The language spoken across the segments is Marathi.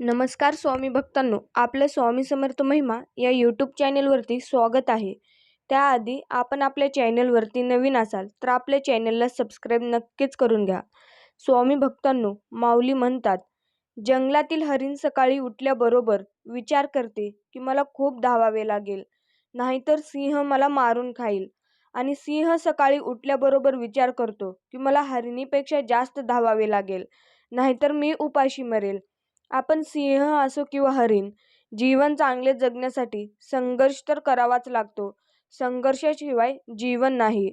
नमस्कार स्वामी भक्तांनो आपलं स्वामी समर्थ महिमा या यूट्यूब चॅनेलवरती स्वागत आहे. त्याआधी आपण आपल्या चॅनेलवरती नवीन असाल तर आपल्या चॅनेलला सबस्क्राईब नक्कीच करून घ्या. स्वामी भक्तांनो माऊली म्हणतात जंगलातील हरिण सकाळी उठल्याबरोबर विचार करते की मला खूप धावावे लागेल नाहीतर सिंह मला मारून खाईल आणि सिंह सकाळी उठल्याबरोबर विचार करतो की मला हरिणीपेक्षा जास्त धावावे लागेल नाहीतर मी उपाशी मरेल आपण सिंह असो किंवा हरिण जीवन चांगले जगण्यासाठी संघर्ष तर करावाच लागतो. संघर्षाशिवाय जीवन नाही.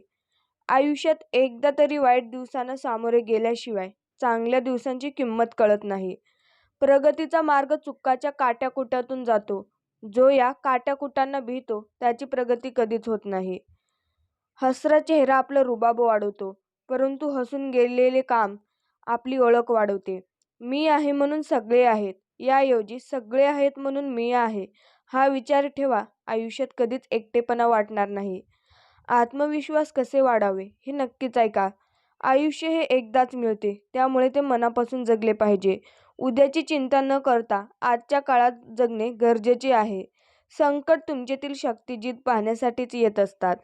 आयुष्यात एकदा तरी वाईट दिवसांना सामोरे गेल्याशिवाय चांगल्या दिवसांची किंमत कळत नाही. प्रगतीचा मार्ग चुकाच्या काट्याकुट्यातून जातो. जो या काट्याकुटांना भीतो त्याची प्रगती कधीच होत नाही. हसरा चेहरा आपलं रुबाब वाढवतो परंतु हसून गेलेले काम आपली ओळख वाढवते. मी आहे म्हणून सगळे आहेत. याऐवजी सगळे आहेत म्हणून मी आहे. हा विचार ठेवा आयुष्यात कधीच एकटेपणा वाटणार नाही. आत्मविश्वास कसे वाढावे हे नक्कीच ऐका. आयुष्य हे एकदाच मिळते त्यामुळे ते मनापासून जगले पाहिजे. उद्याची चिंता न करता आजच्या काळात जगणे गरजेचे आहे. संकट तुमच्यातील शक्तिजीत पाहण्यासाठीच येत असतात.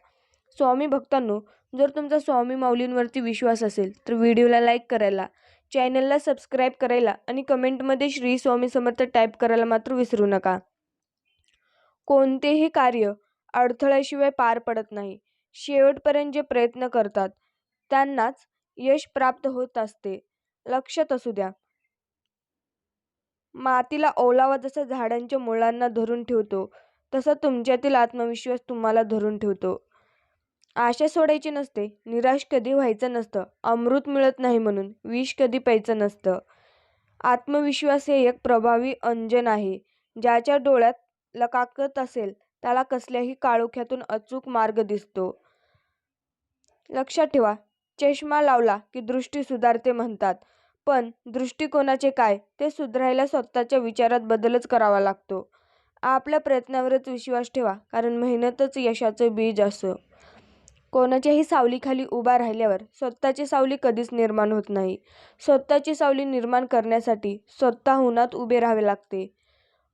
स्वामी भक्तांनो जर तुमचा स्वामी माऊलींवरती विश्वास असेल तर व्हिडिओला लाईक करायला चॅनलला सबस्क्राईब करायला आणि कमेंटमध्ये श्री स्वामी समर्थ टाईप करायला मात्र विसरू नका. कोणतेही कार्य अडथळ्याशिवाय पार पडत नाही. शेवटपर्यंत जे प्रयत्न करतात त्यांनाच यश प्राप्त होत असते. लक्षात असू द्या. मातीला ओलावा जसा झाडांच्या मुळांना धरून ठेवतो तसा तुमच्यातील आत्मविश्वास तुम्हाला धरून ठेवतो. आशा सोडायची नसते. निराश कधी व्हायचं नसतं. अमृत मिळत नाही म्हणून. विष कधी प्यायचं नसतं. आत्मविश्वास हे एक प्रभावी अंजन आहे. ज्याच्या डोळ्यात लकाकत असेल त्याला कसल्याही काळोख्यातून अचूक मार्ग दिसतो. लक्षात ठेवा चष्मा लावला की दृष्टी सुधारते म्हणतात. पण दृष्टिकोनाचे काय? ते सुधारायला स्वतःच्या विचारात बदलच करावा लागतो. आपल्या प्रयत्नावरच विश्वास ठेवा कारण मेहनतच यशाचं बीज असं. कोणाच्याही सावलीखाली उभा राहिल्यावर स्वतःची सावली कधीच निर्माण होत नाही. स्वतःची सावली निर्माण करण्यासाठी स्वतःहूनच उभे राहावे लागते.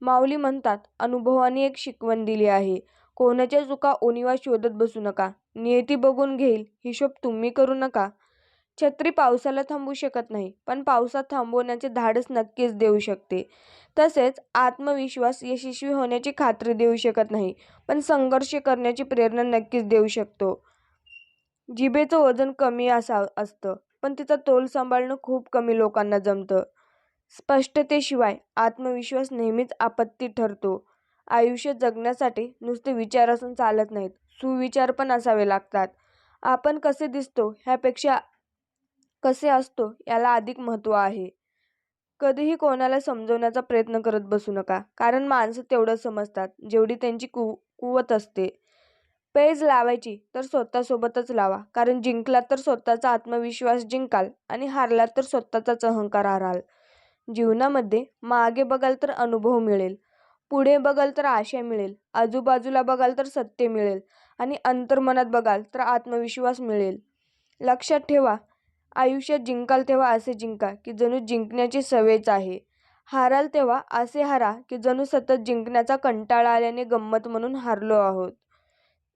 माऊली म्हणतात अनुभवाने एक शिकवण दिली आहे. कोणाच्या चुका ओनिवा शोधत बसू नका. नियती बघून घेईल. हिशोब तुम्ही करू नका छत्री पावसाला थांबवू शकत नाही पण पावसात थांबवण्याचे धाडस नक्कीच देऊ शकते. तसेच आत्मविश्वास यशस्वी होण्याची खात्री देऊ शकत नाही पण संघर्ष करण्याची प्रेरणा नक्कीच देऊ शकतो. जिभेचं वजन कमी असा असतं पण तिचा तोल सांभाळणं खूप कमी लोकांना जमतं. स्पष्टतेशिवाय आत्मविश्वास नेहमीच आपत्ती ठरतो. आयुष्य जगण्यासाठी नुसते विचार असून चालत नाहीत सुविचार पण असावे लागतात. आपण कसे दिसतो ह्यापेक्षा कसे असतो याला अधिक महत्त्व आहे. कधीही कोणाला समजवण्याचा प्रयत्न करत बसू नका कारण माणसं तेवढं समजतात जेवढी त्यांची कु कुवत असते. पेज लावायची तर स्वतःसोबतच लावा. कारण जिंकलात तर स्वतःचा आत्मविश्वास जिंकाल आणि हारलात तर स्वतःचाच अहंकार हाराल. जीवनामध्ये मागे बघाल तर अनुभव मिळेल. पुढे बघाल तर आशा मिळेल. आजूबाजूला बघाल तर सत्य मिळेल. आणि अंतर्मनात बघाल तर आत्मविश्वास मिळेल. लक्षात ठेवा आयुष्यात जिंकाल तेव्हा असे जिंका की जणू जिंकण्याची सवयच आहे. हाराल तेव्हा असे हारा की जणू सतत जिंकण्याचा कंटाळा आल्याने गंमत म्हणून हारलो आहोत.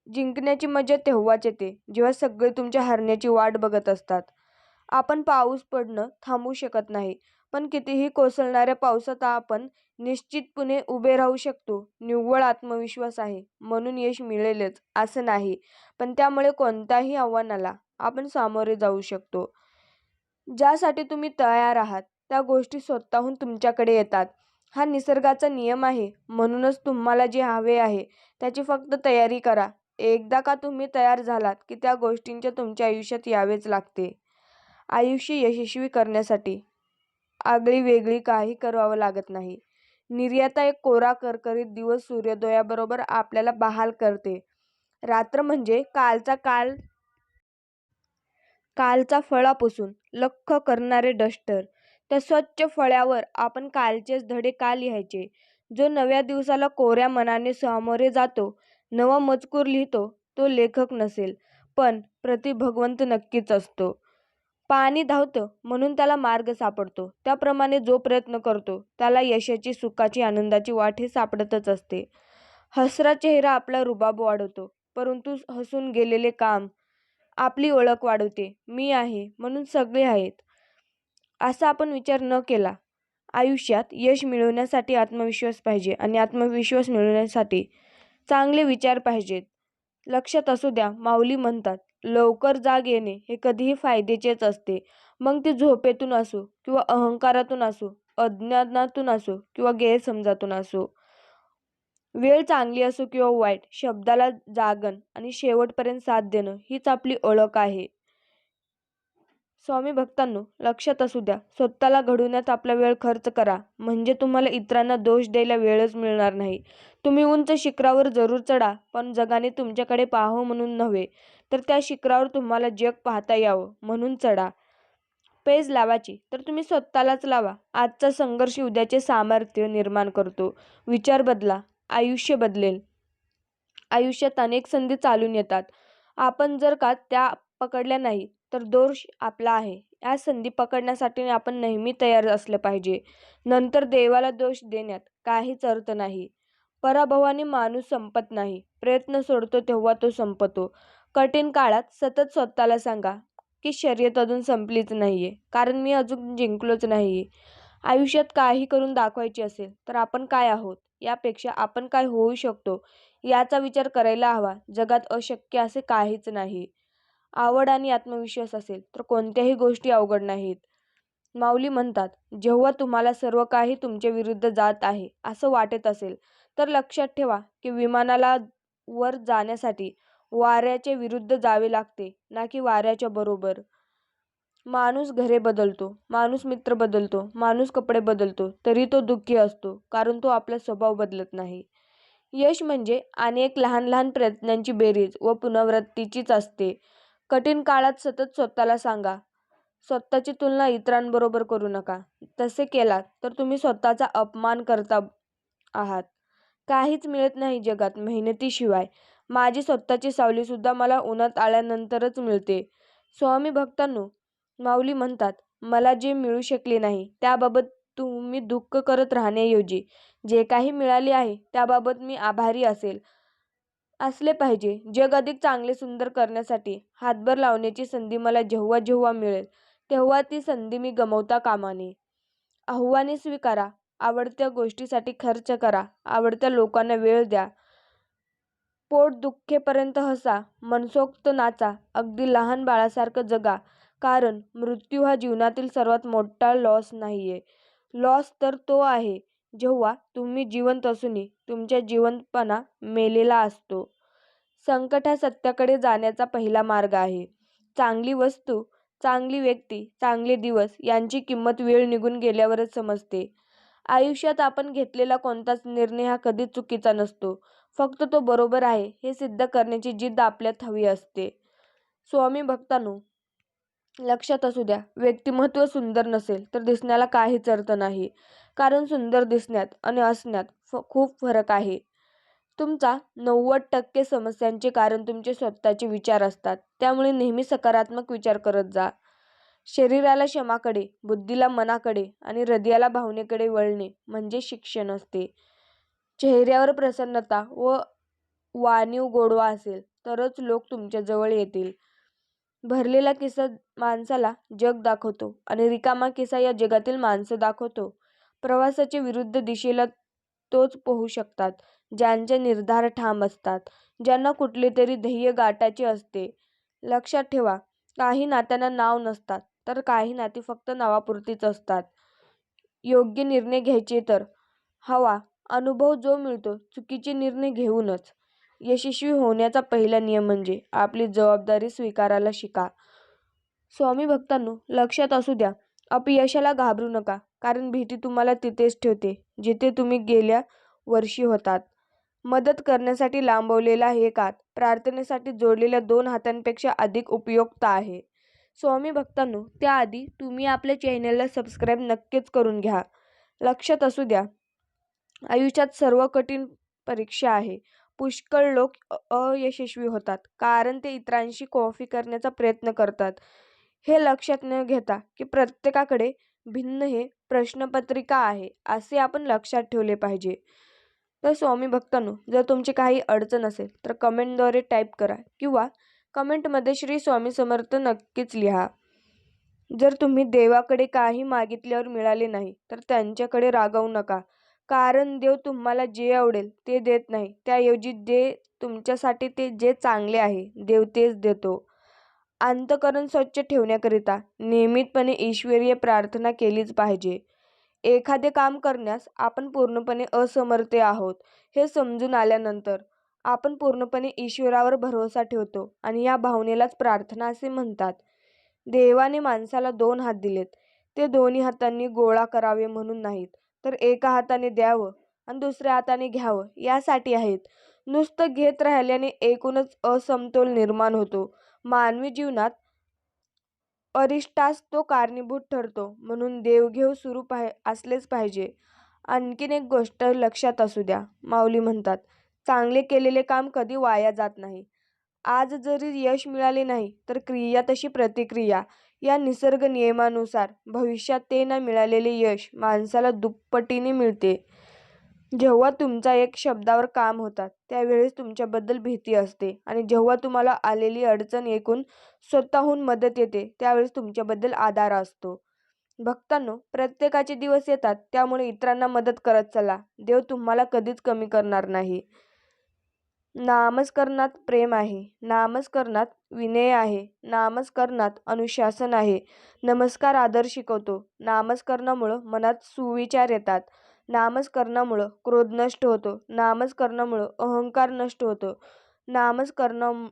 जिंकण्याची मजा तेव्हाच येते जेव्हा सगळे तुमच्या हरण्याची वाट बघत असतात. आपण पाऊस पडणं थांबवू शकत नाही पण कितीही कोसळणाऱ्या पावसात आपण निश्चितपणे उभे राहू शकतो. निव्वळ आत्मविश्वास आहे म्हणून यश मिळेलच असं नाही पण त्यामुळे कोणत्याही आव्हानाला आपण सामोरे जाऊ शकतो. ज्यासाठी तुम्ही तयार आहात त्या गोष्टी स्वतःहून तुमच्याकडे येतात. हा निसर्गाचा नियम आहे म्हणूनच तुम्हाला जे हवे आहे त्याची फक्त तयारी करा एकदा का तुम्ही तयार झालात की त्या गोष्टींच्या तुमच्या आयुष्यात यावेच लागते. आयुष्य यशस्वी करण्यासाठी. आगळी वेगळी काही करावं लागत नाही. निर्याता एक कोरा करकरीत दिवस सूर्योदयाबरोबर आपल्याला बहाल करते. रात्र म्हणजे कालचा काल कालचा फळा पुसून लख्ख करणारे डस्टर. त्या स्वच्छ फळ्यावर आपण कालचेच धडे का लिहायचे? जो नव्या दिवसाला कोऱ्या मनाने सामोरे जातो नवा मजकूर लिहितो तो लेखक नसेल पण प्रतिभगवंत नक्कीच असतो. पाणी धावतं म्हणून त्याला मार्ग सापडतो. त्याप्रमाणे जो प्रयत्न करतो त्याला यशाची सुखाची आनंदाची वाट हे सापडतच असते. हसरा चेहरा आपला रुबाब वाढवतो परंतु हसून गेलेले काम आपली ओळख वाढवते. मी आहे म्हणून सगळे आहेत. असा आपण विचार न केला आयुष्यात यश मिळवण्यासाठी आत्मविश्वास पाहिजे आणि आत्मविश्वास मिळवण्यासाठी चांगले विचार पाहिजेत. लक्षात असू द्या माऊली म्हणतात लवकर जाग येणे हे कधीही फायद्याचेच असते. मग ते झोपेतून असो किंवा अहंकारातून असो अज्ञानातून असो किंवा गैरसमजातून असो. वेळ चांगली असो किंवा वाईट शब्दाला जागण आणि शेवटपर्यंत साथ देणं हीच आपली ओळख आहे. स्वामी भक्तांनो लक्षात असू द्या स्वतःला घडवण्यात आपला वेळ खर्च करा. म्हणजे तुम्हाला इतरांना दोष द्यायला वेळच मिळणार नाही. तुम्ही उंच शिखरावर जरूर चढा पण जगाने तुमच्याकडे पाहावं म्हणून नव्हे तर त्या शिखरावर तुम्हाला जग पाहता यावं म्हणून चढा. पेज लावायची तर तुम्ही स्वतःलाच लावा. आजचा संघर्ष उद्याचे सामर्थ्य निर्माण करतो. विचार बदला आयुष्य बदलेल. आयुष्यात अनेक संधी चालून येतात. आपण जर का त्या पकडल्या नाही तर दोष आपला आहे. या संधी पकडण्यासाठी आपण नेहमी तयार असलं पाहिजे. नंतर देवाला दोष देण्यात काहीच अर्थ नाही. पराभवाने माणूस संपत नाही. प्रयत्न सोडतो तेव्हा तो संपतो. कठीण काळात सतत स्वतःला सांगा की शर्यत अजून संपलीच नाही आहे कारण मी अजून जिंकलोच नाहीये. आयुष्यात काही करून दाखवायचे असेल तर आपण काय आहोत? यापेक्षा आपण काय होऊ शकतो? याचा विचार करायला हवा. जगात अशक्य असे काहीच नाही. आवड आणि आत्मविश्वास असेल तर कोणत्याही गोष्टी अवघड नाहीत. माऊली म्हणतात जेव्हा तुम्हाला सर्व काही तुमच्या विरुद्ध जात आहे असं वाटत असेल तर लक्षात ठेवा की विमानाला वर जाण्यासाठी वाऱ्याच्या विरुद्ध जावे लागते ना की वाऱ्याच्या बरोबर. माणूस घरे बदलतो माणूस मित्र बदलतो माणूस कपडे बदलतो तरी तो दुःखी असतो कारण तो आपला स्वभाव बदलत नाही. यश म्हणजे अनेक लहान लहान प्रयत्नांची बेरीज व पुनरावृत्तीचीच असते. कठीण काळात सतत स्वतःला सांगा स्वतःची तुलना इतरांबरोबर करू नका. तसे केलात तर तुम्ही स्वतःचा अपमान करता आहात. काहीच मिळत नाही जगात मेहनतीशिवाय. माझी स्वतःची सावलीसुद्धा मला उन्हात आल्यानंतरच मिळते. स्वामी भक्तांनो माऊली म्हणतात मला जे मिळू शकले नाही त्याबाबत तुम्ही दुःख करत राहण्याऐवजी जे काही मिळाले आहे त्याबाबत मी आभारी असेल. असले पाहिजे. जग अधिक चांगले सुंदर करण्यासाठी हातभार लावण्याची संधी मला जेव्हा जेव्हा मिळेल तेव्हा ती संधी मी गमावता कामा नये आव्हाने स्वीकारा. आवडत्या गोष्टीसाठी खर्च करा. आवडत्या लोकांना वेळ द्या. पोट दुःखेपर्यंत हसा. मनसोक्त नाचा. अगदी लहान बाळासारखं जगा. कारण मृत्यू हा जीवनातील सर्वात मोठा लॉस नाही आहे लॉस तर तो आहे जेव्हा तुम्ही जिवंत असूनही तुमच्या जिवंतपणा मेलेला असतो. संकट हा सत्याकडे जाण्याचा पहिला मार्ग आहे. चांगली वस्तू चांगली व्यक्ती चांगले दिवस यांची किंमत वेळ निघून गेल्यावरच समजते. आयुष्यात आपण घेतलेला कोणताच निर्णय हा कधीच चुकीचा नसतो. फक्त तो बरोबर आहे हे सिद्ध करण्याची जिद्द आपल्यात हवी असते. स्वामी भक्तांनो लक्षात असू द्या व्यक्तिमत्व सुंदर नसेल तर दिसण्याला काहीच अर्थ नाही. कारण सुंदर दिसण्यात आणि असण्यात फ खूप फरक आहे. तुमचा नव्वद टक्के समस्यांचे कारण तुमचे स्वतःचे विचार असतात. त्यामुळे नेहमी सकारात्मक विचार करत जा. शरीराला क्षमाकडे बुद्धीला मनाकडे आणि हृदयाला भावनेकडे वळणे म्हणजे शिक्षण असते. चेहऱ्यावर प्रसन्नता व वाणीव गोडवा असेल तरच लोक तुमच्याजवळ येतील. भरलेला किस्सा माणसाला जग दाखवतो आणि रिकामा किस्सा या जगातील माणसं दाखवतो. प्रवासाच्या विरुद्ध दिशेला तोच पोहू शकतात ज्यांचे निर्धार ठाम असतात ज्यांना कुठले तरी ध्येय गाठायचे असते. लक्षात ठेवा काही नात्यांना नाव नसतात तर काही नाती फक्त नावापुरतीच असतात. योग्य निर्णय घ्यायचे तर? हवा अनुभव जो मिळतो चुकीचे निर्णय घेऊनच. यशस्वी होण्याचा पहिला नियम म्हणजे आपली जबाबदारी स्वीकारायला शिका. स्वामी भक्तांनो लक्षात असू द्या अपयशाला घाबरू नका कारण भीती तुम्हाला तिथेच ठेवते जिथे तुम्ही गेल्या वर्षी होतात. मदत करण्यासाठी लांबवलेला हे कात प्रार्थनेसाठी जोडलेल्या दोन हातांपेक्षा अधिक उपयुक्त आहे. स्वामी भक्तांनो त्याआधी तुम्ही आपल्या चॅनलला सबस्क्राईब नक्कीच करून घ्या. लक्षात असू द्या आयुष्यात सर्व कठीण परीक्षा आहे. पुष्कळ लोक अयशस्वी होतात कारण ते इतरांशी कॉफी करण्याचा प्रयत्न करतात. हे लक्षात न घेता की प्रत्येकाकडे भिन्न हे प्रश्नपत्रिका आहे असे आपण लक्षात ठेवले पाहिजे. तर स्वामी भक्तांनो जर तुमची काही अडचण असेल तर कमेंटद्वारे टाईप करा किंवा कमेंटमध्ये श्री स्वामी समर्थ नक्कीच लिहा. जर तुम्ही देवाकडे काही मागितल्यावर मिळाले नाही तर त्यांच्याकडे रागावू नका. कारण देव तुम्हाला जे आवडेल ते देत नाही. त्याऐवजी जे तुमच्यासाठी ते जे चांगले आहे देव तेच देतो. अंतकरण स्वच्छ ठेवण्याकरिता नियमितपणे ईश्वरीय प्रार्थना केलीच पाहिजे. एखादे काम करण्यास आपण पूर्णपणे असमर्थ आहोत हे समजून आल्यानंतर आपण पूर्णपणे ईश्वरावर भरोसा ठेवतो आणि या भावनेलाच प्रार्थना असे म्हणतात. देवाने माणसाला दोन हात दिलेत. ते दोन्ही हातांनी गोळा करावे म्हणून नाहीत तर एका हाताने द्यावं आणि दुसऱ्या हाताने घ्यावं यासाठी आहेत. नुसतं घेत राहिल्याने एकूणच असमतोल निर्माण होतो. मानवी जीवनात अरिष्टास तो कारणीभूत ठरतो म्हणून देवघेव सुरू पाहि असलेच पाहिजे. आणखीन एक गोष्ट लक्षात असू द्या माऊली म्हणतात चांगले केलेले काम कधी वाया जात नाही. आज जरी यश मिळाले नाही तर क्रिया तशी प्रतिक्रिया. या निसर्ग नियमानुसार भविष्यात ते न मिळालेले यश माणसाला दुप्पटीने मिळते. जेव्हा तुमचा एक शब्दावर काम होतात त्यावेळेस तुमच्याबद्दल भीती असते आणि जेव्हा तुम्हाला आलेली अडचण ऐकून स्वतःहून मदत येते त्यावेळेस तुमच्याबद्दल आधार असतो. भक्तांनो प्रत्येकाचे दिवस येतात त्यामुळे इतरांना मदत करत चला. देव तुम्हाला कधीच कमी करणार नाही. नामस्करणात प्रेम आहे. नामस्करणात विनय आहे. नामस्करणात अनुशासन आहे. नमस्कार आदर शिकवतो. नामस्करणामुळं मनात सुविचार येतात. नामस्करणामुळं क्रोध नष्ट होतो. नामस्करणामुळं अहंकार नष्ट होतो. नामस्करण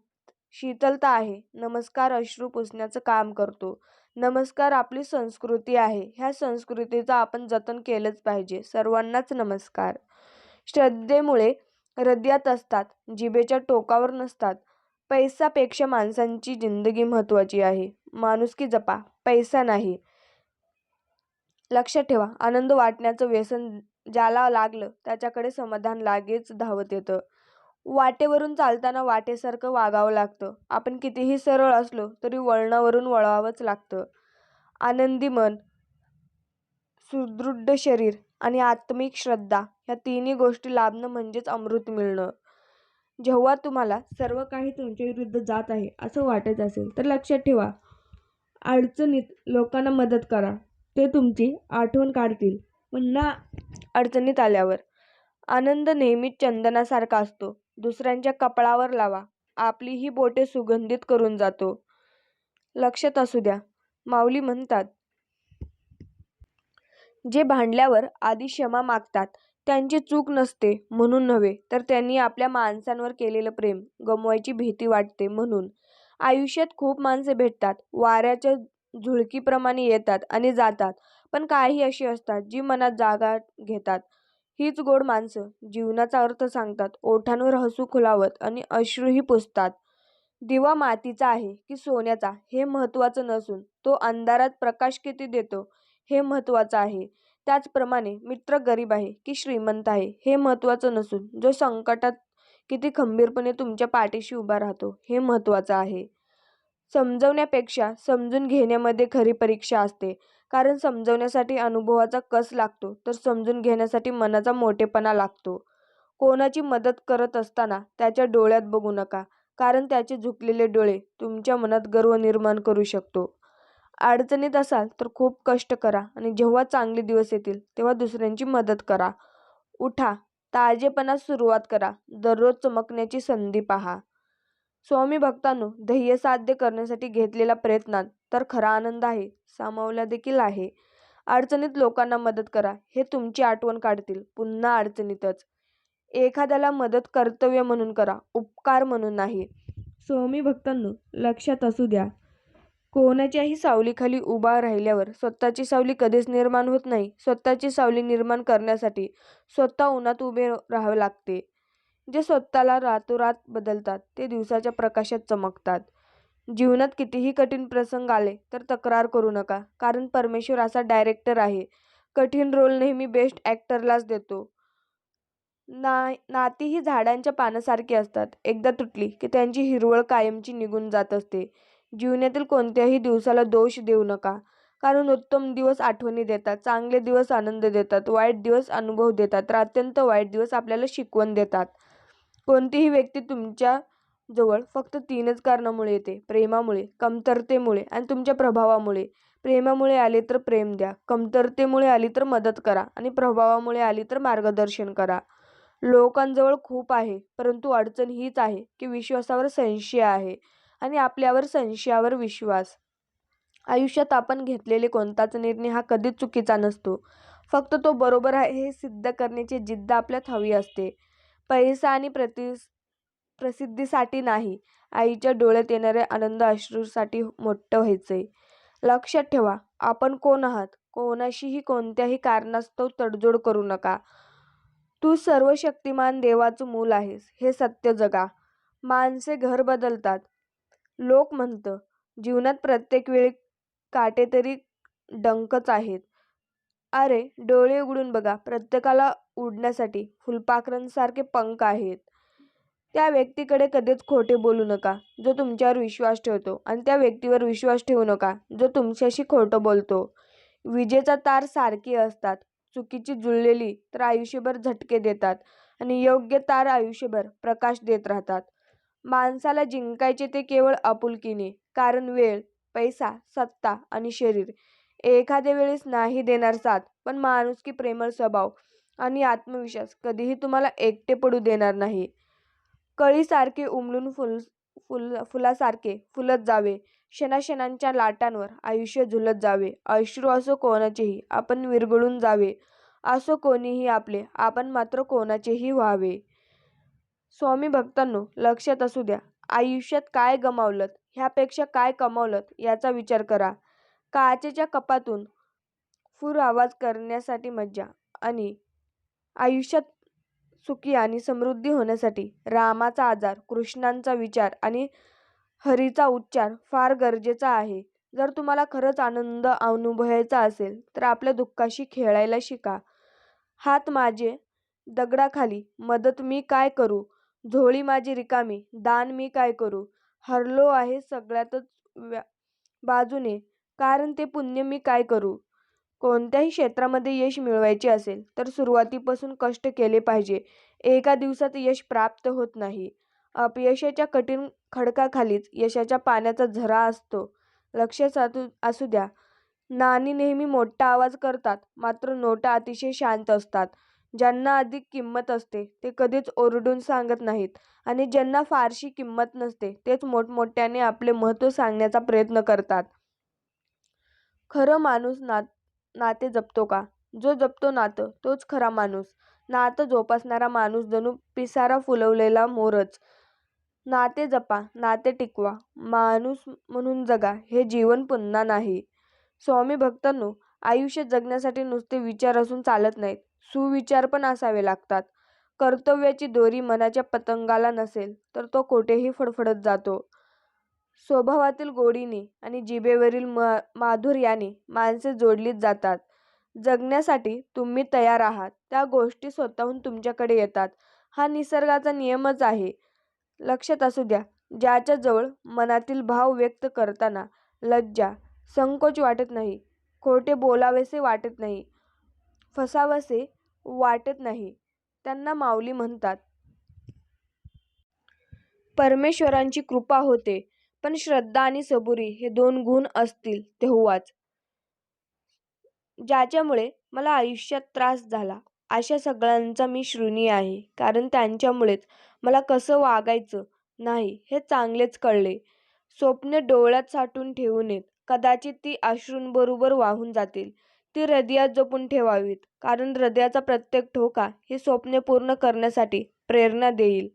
शीतलता आहे. नमस्कार अश्रू पुसण्याचं काम करतो. नमस्कार आपली संस्कृती आहे. ह्या संस्कृतीचं आपण जतन केलंच पाहिजे. सर्वांनाच नमस्कार. श्रद्धेमुळे हृदयात असतात जिभेच्या टोकावर नसतात. पैसापेक्षा माणसांची जिंदगी महत्त्वाची आहे. माणुसकी जपा पैसा नाही. लक्षात ठेवा आनंद वाटण्याचं व्यसन ज्याला लागलं त्याच्याकडे समाधान लागेच धावत येतं. वाटेवरून चालताना वाटेसारखं वागावं लागतं. आपण कितीही सरळ असलो तरी वळणावरून वळावंच लागतं. आनंदी मन सुदृढ शरीर आणि आत्मिक श्रद्धा ह्या तिन्ही गोष्टी लाभणं म्हणजेच अमृत मिळणं. जेव्हा तुम्हाला सर्व काही तुमच्या विरुद्ध जात आहे असं वाटत असेल तर लक्षात ठेवा. अडचणीत लोकांना मदत करा. ते तुमची आठवण काढतील. पुन्हा अडचणीत आल्यावर. आनंद नेहमीच चंदनासारखा असतो. दुसऱ्यांच्या कपाळावर लावा. आपली ही बोटे सुगंधित करून जातो. लक्षात असू द्या. माऊली म्हणतात जे भांडल्यावर आधी क्षमा मागतात त्यांची चूक नसते म्हणून नव्हे तर त्यांनी आपल्या माणसांवर केलेलं प्रेम गमवायची भीती वाटते म्हणून. आयुष्यात खूप माणसे भेटतात वाऱ्याच्या झुळकीप्रमाणे येतात आणि जातात पण काही अशी असतात जी मनात जागा घेतात. हीच गोड माणसं जीवनाचा अर्थ सांगतात ओठांवर हसू खुलावत आणि अश्रूही पुसतात. दिवा मातीचा आहे की सोन्याचा हे महत्त्वाचं नसून तो अंधारात प्रकाश किती देतो हे महत्त्वाचं आहे. त्याचप्रमाणे मित्र गरीब आहे की श्रीमंत आहे हे महत्त्वाचं नसून जो संकटात किती खंबीरपणे तुमच्या पाठीशी उभा राहतो हे महत्त्वाचं आहे. समजवण्यापेक्षा समजून घेण्यामध्ये खरी परीक्षा असते. कारण समजवण्यासाठी अनुभवाचा कस लागतो तर समजून घेण्यासाठी मनाचा मोठेपणा लागतो. कोणाची मदत करत असताना त्याच्या डोळ्यात बघू नका. कारण त्याचे झुकलेले डोळे तुमच्या मनात गर्व निर्माण करू शकतो. अडचणीत असाल तर खूप कष्ट करा आणि जेव्हा चांगले दिवस येतील तेव्हा दुसऱ्यांची मदत करा. उठा ताजेपणास सुरुवात करा. दररोज चमकण्याची संधी पहा. स्वामी भक्तांनो ध्येय साध्य करण्यासाठी घेतलेल्या प्रयत्नात तर खरा आनंद आहे सामावला देखील आहे. अडचणीत लोकांना मदत करा हे तुमची आठवण काढतील पुन्हा अडचणीतच. एखाद्याला मदत कर्तव्य म्हणून करा उपकार म्हणून नाही. स्वामी भक्तांनो लक्षात असू द्या कोणाच्याही सावलीखाली उभा राहिल्यावर स्वतःची सावली कधीच निर्माण होत नाही. स्वतःची सावली निर्माण करण्यासाठी स्वतः उन्हात उभे राहावे लागते. जे स्वतःला रातोरात बदलतात ते दिवसाच्या प्रकाशात चमकतात. जीवनात कितीही कठीण प्रसंग आले तर तक्रार करू नका कारण परमेश्वर असा डायरेक्टर आहे. कठीण रोल नेहमी बेस्ट ॲक्टरलाच देतो. ना नाती ही झाडांच्या पानासारखी असतात. एकदा तुटली की त्यांची हिरवळ कायमची निघून जात असते. जीवनातील कोणत्याही दिवसाला दोष देऊ नका. कारण उत्तम दिवस आठवणी देतात चांगले दिवस आनंद देतात वाईट दिवस अनुभव देतात तर अत्यंत वाईट दिवस आपल्याला शिकवण देतात. कोणतीही व्यक्ती तुमच्या जवळ फक्त तीनच कारणामुळे येते. प्रेमामुळे कमतरतेमुळे आणि तुमच्या प्रभावामुळे. प्रेमामुळे आले तर प्रेम द्या कमतरतेमुळे आली तर मदत करा आणि प्रभावामुळे आली तर मार्गदर्शन करा. लोकांजवळ खूप आहे परंतु अडचण हीच आहे की विश्वासावर संशय आहे. आणि आपल्यावर संशयावर विश्वास. आयुष्यात आपण घेतलेले कोणताच निर्णय हा कधीच चुकीचा नसतो. फक्त तो बरोबर आहे हे सिद्ध करण्याची जिद्द आपल्यात हवी असते. पैसा आणि प्रति प्रसिद्धीसाठी नाही आईच्या डोळ्यात येणाऱ्या आनंद अश्रूसाठी मोठं आहे लक्षात ठेवा आपण कोण आहात? कोणाशीही कोणत्याही कारणास्तव तडजोड करू नका. तू सर्व शक्तिमान देवाचं मूल आहेस हे सत्य जगा. माणसे घर बदलतात लोक म्हणतं जीवनात प्रत्येक वेळी काटे तरी डंकच आहेत. अरे डोळे उघडून बघा प्रत्येकाला उडण्यासाठी फुलपाखरांसारखे पंख आहेत. त्या व्यक्तीकडे कधीच खोटे बोलू नका जो तुमच्यावर विश्वास ठेवतो आणि त्या व्यक्तीवर विश्वास ठेवू नका जो तुमच्याशी खोटं बोलतो. विजेचा तार सारखी असतात. चुकीची जुळलेली तर आयुष्यभर झटके देतात आणि योग्य तार आयुष्यभर प्रकाश देत राहतात. माणसाला जिंकायचे ते केवळ आपुलकीने. कारण वेळ पैसा सत्ता आणि शरीर एखाद्या वेळेस नाही देणार साथ पण माणुसकी प्रेमळ स्वभाव आणि आत्मविश्वास कधीही तुम्हाला एकटे पडू देणार नाही. कळीसारखे उमलून फुल फुल फुलासारखे फुलत जावे. क्षणाक्षणांच्या लाटांवर आयुष्य झुलत जावे. अश्रू असो कोणाचेही आपण विरघळून जावे. असो कोणीही आपले आपण मात्र कोणाचेही व्हावे. स्वामी भक्तांनो लक्षात असू द्या आयुष्यात काय गमावलं ह्यापेक्षा काय कमावलं याचा विचार करा. काचेच्या कपातून फुर आवाज करण्यासाठी मज्जा आणि आयुष्यात सुखी आणि समृद्धी होण्यासाठी रामाचा आजार कृष्णांचा विचार आणि हरीचा उच्चार फार गरजेचा आहे. जर तुम्हाला खरंच आनंद अनुभवायचा असेल तर आपल्या दुःखाशी खेळायला शिका. हात माझे दगडाखाली मदत मी काय करू? झोळी माझी रिकामी दान मी काय करू? हरलो आहे सगळ्यातच व्या बाजूने. कारण ते पुण्य मी काय करू? कोणत्याही क्षेत्रामध्ये यश मिळवायचे असेल तर सुरुवातीपासून कष्ट केले पाहिजे. एका दिवसात यश प्राप्त होत नाही. अपयशाच्या कठीण खडकाखालीच यशाच्या पाण्याचा झरा असतो. लक्ष साधू असू द्या. नाणी नेहमी मोठा आवाज करतात मात्र नोटा अतिशय शांत असतात. ज्यांना अधिक किंमत असते ते कधीच ओरडून सांगत नाहीत. आणि ज्यांना फारशी किंमत नसते तेच मोठमोठ्याने आपले महत्त्व सांगण्याचा प्रयत्न करतात. खरं माणूस ना नाते जपतो का? जो जपतो नातं तोच खरा माणूस. नातं जोपासणारा माणूस जणू पिसारा फुलवलेला मोरच. नाते जपा नाते टिकवा. माणूस म्हणून जगा हे जीवन पुन्हा नाही. स्वामी भक्तांनो आयुष्य जगण्यासाठी नुसते विचार असून चालत नाहीत. सुविचार पण असावे लागतात. कर्तव्याची दोरी मनाच्या पतंगाला नसेल तर तो कोठेही फडफडत जातो. स्वभावातील गोडीने आणि जिभेवरील म माधुर्याने माणसे जोडलीच जातात. जगण्यासाठी तुम्ही तयार आहात त्या गोष्टी स्वतःहून तुमच्याकडे येतात. हा निसर्गाचा नियमच आहे. लक्षात असू द्या ज्याच्याजवळ मनातील भाव व्यक्त करताना लज्जा संकोच वाटत नाही. खोटे बोलावेसे वाटत नाही. फसावसे वाटत नाही. त्यांना माऊली म्हणतात. परमेश्वरांची कृपा होते पण श्रद्धा आणि सबुरी हे दोन गुण असतील तेव्हाच. ज्याच्यामुळे मला आयुष्यात त्रास झाला अशा सगळ्यांचा मी ऋणी आहे कारण त्यांच्यामुळेच मला कसं वागायचं नाही हे चांगलेच कळले. स्वप्ने डोळ्यात साठवून ठेवू नयेत कदाचित ती अश्रूंबरोबर वाहून जातील. ती हृदयात जपून ठेवावीत. कारण हृदयाचा प्रत्येक ठोका ही स्वप्ने पूर्ण करण्यासाठी प्रेरणा देईल.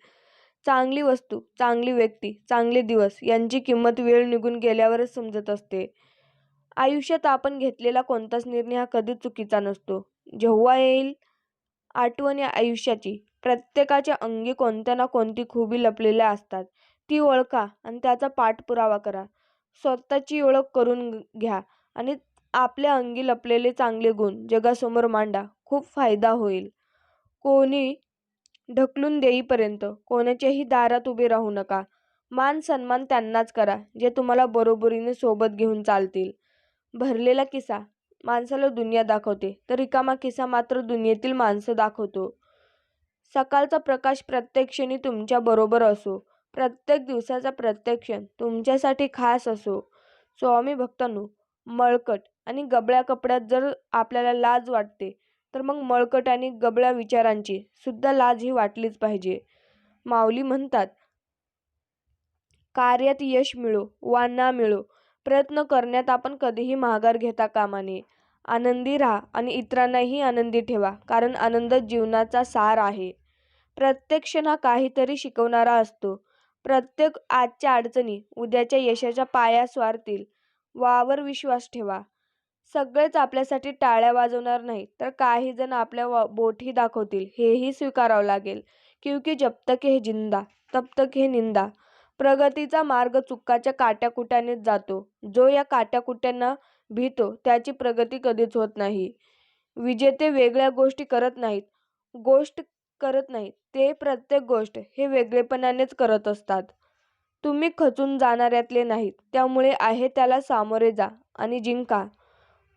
चांगली वस्तू चांगली व्यक्ती चांगले दिवस यांची किंमत वेळ निघून गेल्यावरच समजत असते. आयुष्यात आपण घेतलेला कोणताच निर्णय हा कधीच चुकीचा नसतो. जेव्हा येईल आठवणी आयुष्याची. प्रत्येकाच्या अंगी कोणत्या ना कोणती खुबी लपलेल्या असतात. ती ओळखा आणि त्याचा पाठपुरावा करा. स्वतःची ओळख करून घ्या आणि आपल्या अंगी लपलेले चांगले गुण जगासमोर मांडा खूप फायदा होईल. कोणी ढकलून देईपर्यंत कोणाच्याही दारात उभे राहू नका. मान सन्मान त्यांनाच करा जे तुम्हाला बरोबरीने सोबत घेऊन चालतील. भरलेला किस्सा माणसाला दुनिया दाखवते तर रिकामा किस्सा मात्र दुनियेतील माणसं दाखवतो. सकाळचा प्रकाश प्रत्येक क्षणी तुमच्या बरोबर असो प्रत्येक दिवसाचा प्रत्येक क्षण तुमच्यासाठी खास असो. स्वामी भक्तांनो मळकट आणि गबळ्या कपड्यात जर आपल्याला लाज वाटते तर मग मळकट आणि गबळ्या विचारांची सुद्धा लाज ही वाटलीच पाहिजे. माऊली म्हणतात कार्यात यश मिळो वा ना मिळो. प्रयत्न करण्यात आपण कधीही माघार घेता कामा नये. आनंदी राहा आणि इतरांनाही आनंदी ठेवा कारण आनंद जीवनाचा सार आहे. प्रत्येक क्षण हा काहीतरी शिकवणारा असतो. प्रत्येक आजच्या अडचणी उद्याच्या यशाच्या पाया स्वारतील. वावर विश्वास ठेवा. सगळेच आपल्यासाठी टाळ्या वाजवणार नाही तर काही जण आपल्या व बोटही दाखवतील हेही स्वीकारावं लागेल. क्योंकि जब तक हे जिंदा तब तक हे निंदा. प्रगतीचा मार्ग चुकाच्या काट्याकुट्यानेच जातो. जो या काट्याकुट्यांना भीतो त्याची प्रगती कधीच होत नाही. विजेते वेगळ्या गोष्टी करत नाहीत. गोष्ट करत नाहीत. ते प्रत्येक गोष्ट हे वेगळेपणानेच करत असतात. तुम्ही खचून जाणाऱ्यातले नाहीत. त्यामुळे आहे त्याला सामोरे जा आणि जिंका.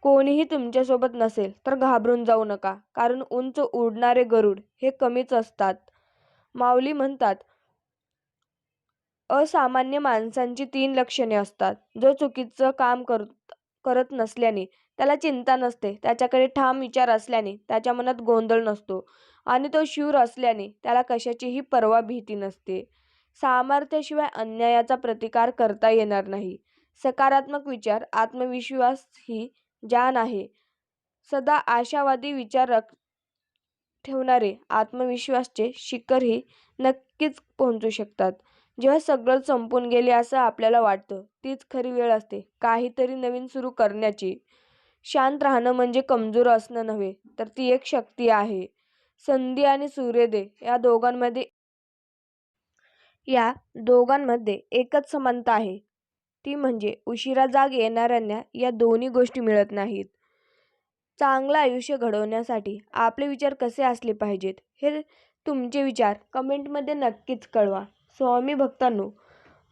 कोणीही तुमच्यासोबत नसेल तर घाबरून जाऊ नका कारण उंच उडणारे गरुड हे कमीच असतात. माऊली म्हणतात असामान्य माणसांची तीन लक्षणे असतात. जो चुकीचं काम करत करत नसल्याने त्याला चिंता नसते. त्याच्याकडे ठाम विचार असल्याने त्याच्या मनात गोंधळ नसतो. आणि तो शूर असल्याने त्याला कशाचीही पर्वा भीती नसते. सामर्थ्याशिवाय अन्यायाचा प्रतिकार करता येणार नाही. सकारात्मक विचार आत्मविश्वास ही जान आहे. सदा आशावादी विचार ठेवणारे आत्मविश्वासचे शिखरही नक्कीच पोहोचू शकतात. जेव्हा सगळं संपून गेले असं आपल्याला वाटतं तीच खरी वेळ असते. काहीतरी नवीन सुरू करण्याची. शांत राहणं म्हणजे कमजोर असणं नव्हे तर ती एक शक्ती आहे. संधी आणि सूर्योदय या दोघांमध्ये या दोघांमध्ये एकच समानता आहे. ती म्हणजे उशिरा जाग येणाऱ्यांना या दोन्ही गोष्टी मिळत नाहीत. चांगलं आयुष्य घडवण्यासाठी आपले विचार कसे असले पाहिजेत? हे तुमचे विचार कमेंटमध्ये नक्कीच कळवा. स्वामी भक्तांनो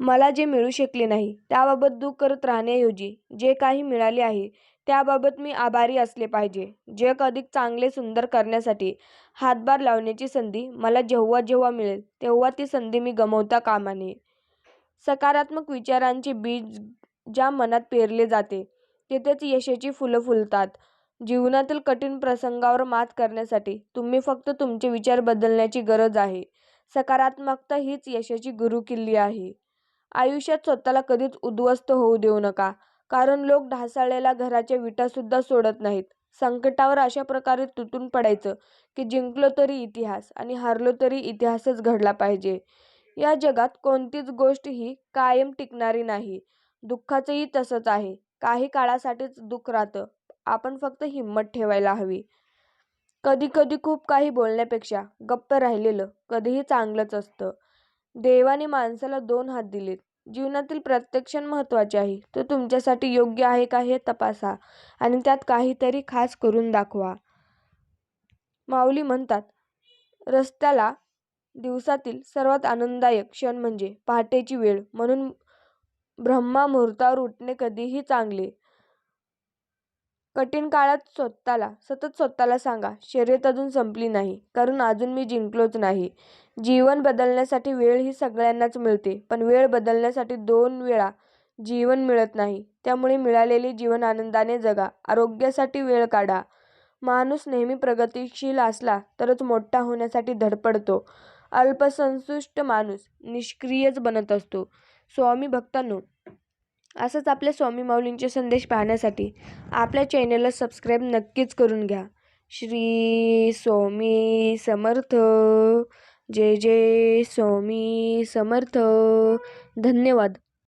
मला जे मिळू शकले नाही त्याबाबत दुःख करत राहण्याऐवजी जे काही मिळाले आहे त्याबाबत मी आभारी असले पाहिजे. जग अधिक चांगले सुंदर करण्यासाठी हातभार लावण्याची संधी मला जेव्हा जेव्हा मिळेल तेव्हा ती संधी मी गमवता कामा नये. सकारात्मक विचारांचे बीज ज्या मनात पेरले जाते तेथेच यशाची फुलं फुलतात. जीवनातील कठीण प्रसंगावर मात करण्यासाठी तुम्ही फक्त तुमचे विचार बदलण्याची गरज आहे. सकारात्मकता हीच यशाची गुरुकिल्ली आहे. आयुष्यात स्वतःला कधीच उद्ध्वस्त होऊ देऊ नका कारण लोक ढासाळलेल्या घराच्या विटासुद्धा सोडत नाहीत. संकटावर अशा प्रकारे तुटून पडायचं की जिंकलो तरी इतिहास आणि हारलो तरी इतिहासच घडला पाहिजे. या जगात कोणतीच गोष्ट ही कायम टिकणारी नाही. दुःखाचंही तसंच आहे. काही काळासाठीच दुःख राहतं. आपण फक्त हिंमत ठेवायला हवी. कधी कधी खूप काही बोलण्यापेक्षा गप्प राहिलेलं कधीही चांगलंच असतं. देवाने माणसाला दोन हात दिलेत. जीवनातील प्रत्येक क्षण महत्त्वाचे आहे. तो तुमच्यासाठी योग्य आहे का हे तपासा आणि त्यात काहीतरी खास करून दाखवा. माऊली म्हणतात रस्त्याला दिवसातील सर्वात आनंददायक क्षण म्हणजे पहाटेची वेळ. म्हणून ब्रह्मा मुहूर्तावर उठणे कधीही चांगले. कठीण काळात स्वतःला सतत स्वतःला सांगा शर्यत अजून संपली नाही. कारण अजून मी जिंकलोच नाही. जीवन बदलण्यासाठी वेळ ही सगळ्यांनाच मिळते. पण वेळ बदलण्यासाठी दोन वेळा जीवन मिळत नाही. त्यामुळे मिळालेले जीवन आनंदाने जगा. आरोग्यासाठी वेळ काढा. माणूस नेहमी प्रगतिशील असला तरच मोठा होण्यासाठी धडपडतो. अल्पसंतुष्ट माणूस निष्क्रियच बनत असतो. स्वामी भक्तांनो असंच आपल्या स्वामी माऊलींचे संदेश पाहण्यासाठी आपल्या चॅनलला सबस्क्राईब नक्कीच करून घ्या. श्री स्वामी समर्थ. जय जय स्वामी समर्थ. धन्यवाद.